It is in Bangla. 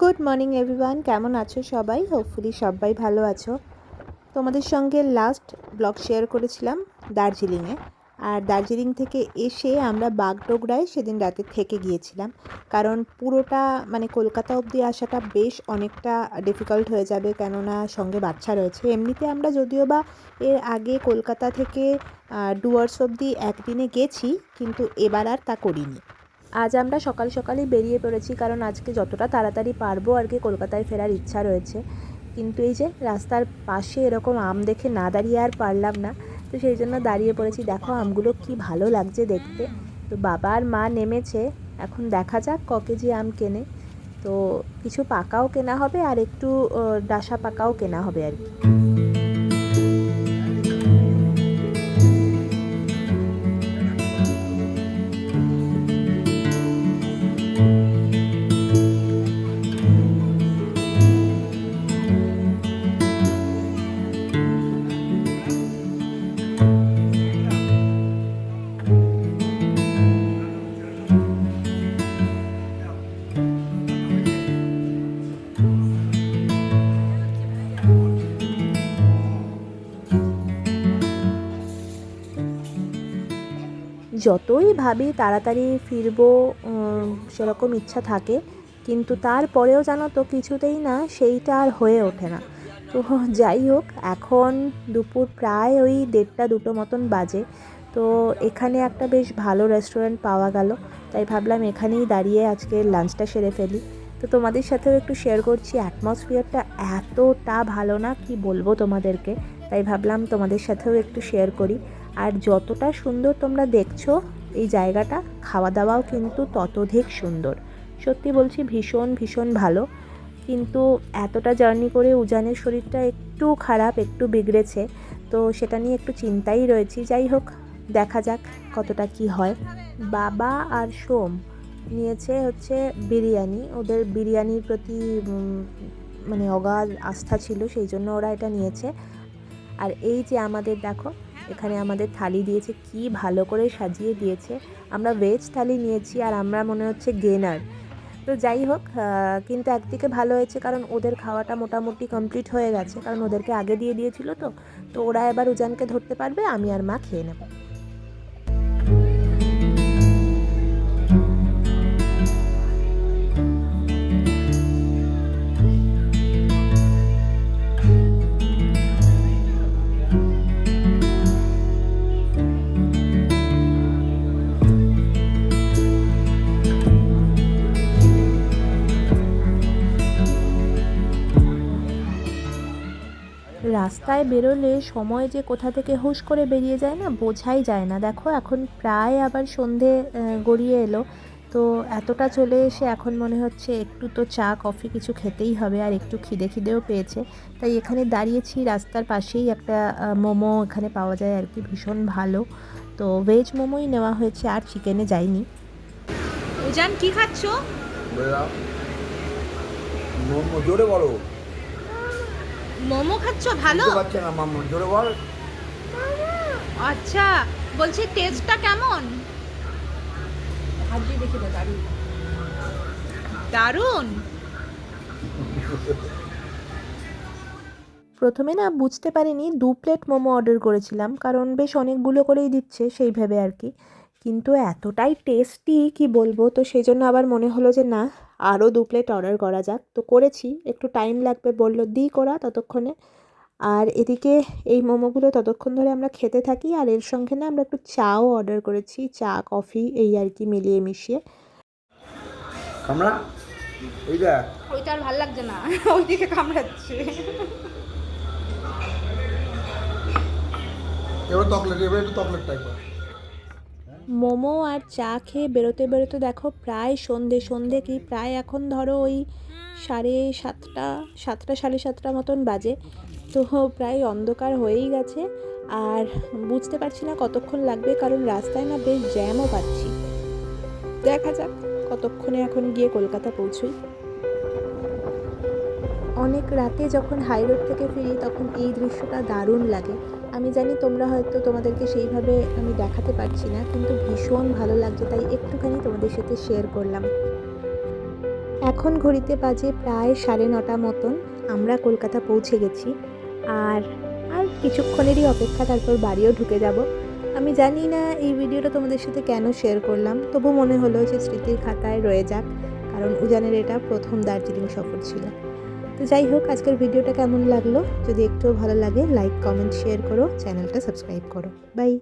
গুড মর্নিং এভরিওয়ান কেমন আছো সবাই? হোপফুলি সবাই ভালো আছো। তোমাদের সঙ্গে লাস্ট ব্লগ শেয়ার করেছিলাম দার্জিলিংয়ে। আর দার্জিলিং থেকে এসে আমরা বাগডোগরায় সেদিন রাতে থেকে গিয়েছিলাম। কারণ পুরোটা মানে কলকাতা অবধি আসাটা বেশ অনেকটা ডিফিকাল্ট হয়ে যাবে, কেননা সঙ্গে বাচ্চা রয়েছে। এমনিতে আমরা যদিও বা এর আগে কলকাতা থেকে ডুয়ার্স অবধি একদিনে গেছি, কিন্তু এবার আর তা করিনি। আজ আমরা সকাল সকালই বেরিয়ে পড়েছি, কারণ আজকে যতটা তাড়াতাড়ি পারব আর কি কলকাতায় ফেরার ইচ্ছা রয়েছে। কিন্তু এই যে রাস্তার পাশে এরকম আম দেখে না দাঁড়িয়ে আর পারলাম না, তো সেই জন্য দাঁড়িয়ে পড়েছি। দেখো আমগুলো কি ভালো লাগছে দেখতে। তো বাবা আর মা নেমেছে, এখন দেখা যাক ক কেজি আম কেনে। তো কিছু পাকাও কেনা হবে আর একটু ডাসা পাকাও কেনা হবে আর কি। যতই ভাবি তাড়াতাড়ি ফিরবো সেরকম ইচ্ছা থাকে, কিন্তু তারপরেও জানো তো কিছুতেই না সেইটা আর হয়ে ওঠে না। তো যাই হোক, এখন দুপুর প্রায় ওই দেড়টা দুটো মতন বাজে। তো এখানে একটা বেশ ভালো রেস্টুরেন্ট পাওয়া গেল। তাই ভাবলাম এখানেই দাঁড়িয়ে আজকে লাঞ্চটা সেরে ফেলি। তো তোমাদের সাথেও একটু শেয়ার করছি অ্যাটমসফিয়ারটা এতটা ভালো না, কি বলব তোমাদেরকে? তাই ভাবলাম তোমাদের সাথেও একটু শেয়ার করি। আর যতটা সুন্দর তোমরা দেখছ এই জায়গাটা খাওয়া দাওয়াও কিন্তু ততোধিক সুন্দর। সত্যি বলছি ভীষণ ভীষণ ভালো। কিন্তু এতটা জার্নি করে উজানের শরীরটা একটু খারাপ, একটু বিগড়েছে, তো সেটা নিয়ে একটু চিন্তাই রয়েছি। যাই হোক, দেখা যাক কতটা কি হয়। বাবা আর সোম নিয়েছে হচ্ছে বিরিয়ানি। ওদের বিরিয়ানির প্রতি মানে অগাধ আস্থা ছিল, সেই জন্য ওরা এটা নিয়েছে। আর এই যে আমাদের দেখো, এখানে আমাদের থালি দিয়েছে, কি ভালো করে সাজিয়ে দিয়েছে। আমরা ভেজ থালি নিয়েছি আর আমরা মনে হচ্ছে গেনার তো যাই হোক কিন্তু একদিকে ভালো হয়েছে কারণ ওদের খাওয়াটা মোটামুটি কমপ্লিট হয়ে গেছে, কারণ ওদেরকে আগে দিয়ে দিয়েছিল তো। তো ওরা এবার উজানকে ধরতে পারবে, আমি আর মা খেয়ে নেব। রাস্তায় বেরোলে সময় যে কোথা থেকে হুশ করে বেরিয়ে যায় না বোঝাই যায় না। দেখো এখন প্রায় আবার সন্ধে গড়িয়ে এলো। তো এতটা চলে এসে এখন মনে হচ্ছে একটু তো চা কফি কিছু খেতেই হবে আর একটু খিদে খিদেও পেয়েছে। তাই এখানে দাঁড়িয়েছি রাস্তার পাশেই একটা মোমো এখানে পাওয়া যায় আর কি ভীষণ ভালো। তো ভেজ মোমোই নেওয়া হয়েছে আর চিকেনে যাইনি। উজান কি খাচ্ছো? বেড়া মোমো জোরে বলো। মোমো খাচ্ছ? ভালো? বুঝতে না মাম্মা জোরে বল। আচ্ছা বলছি টেস্টটা কেমন? দারুণ। প্রথমে না বুঝতে পারিনি দু প্লেট মোমো অর্ডার করেছিলাম কারণ বেশ অনেকগুলো করেই দিচ্ছে সেইভাবে আর কি। কিন্তু এতটাই টেস্টি কি বলব? তো সেই জন্য আবার মনে হলো যে না আরও দু প্লেট অর্ডার করা যাক। তো করেছি একটু টাইম লাগবে বলল দিই করা ততক্ষণে। আর এদিকে এই মোমোগুলো ততক্ষণ ধরে আমরা খেতে থাকি আর এর সঙ্গে না আমরা একটু চাও অর্ডার করেছি চা কফি এই আর কি মিলিয়ে মিশিয়ে। দেখ। ওইটা আর ভালো লাগছে না ওইদিকে কামড়াচ্ছে। এবার চকলেট এবার একটু চকলেট টাইপের মোমো আর চা খেয়ে বেরোতে বেরোতে দেখো প্রায় সন্ধে সন্ধে কি প্রায় এখন ধরো ওই সাড়ে সাতটা সাতটা, সাড়ে সাতটা মতন বাজে। তো প্রায় অন্ধকার হয়েই গেছে আর বুঝতে পারছি না কতক্ষণ লাগবে, কারণ রাস্তায় না বেশ জ্যামও পাচ্ছি। দেখা যাক কতক্ষণে এখন গিয়ে কলকাতা পৌঁছই। অনেক রাতে যখন হাই রোড থেকে ফিরি তখন এই দৃশ্যটা দারুণ লাগে। আমি জানি তোমরা হয়তো তোমাদেরকে সেইভাবে আমি দেখাতে পারছি না, কিন্তু ভীষণ ভালো লাগছে, তাই একটুখানি তোমাদের সাথে শেয়ার করলাম। এখন ঘড়িতে বাজে প্রায় সাড়ে নটা মতন, আমরা কলকাতা পৌঁছে গেছি। আর আর কিছুক্ষণেরই অপেক্ষা, তারপর বাড়িও ঢুকে যাব। আমি জানি না এই ভিডিওটা তোমাদের সাথে কেন শেয়ার করলাম, তবু মনে হলো যে স্মৃতির খাতায় রয়ে যাক, কারণ উজানের এটা প্রথম দার্জিলিং সফর ছিল। তো যাই হোক, আজকের ভিডিওটা কেমন লাগল? যদি একটুও ভালো লাগে লাইক কমেন্ট শেয়ার করো, চ্যানেলটা সাবস্ক্রাইব করো। বাই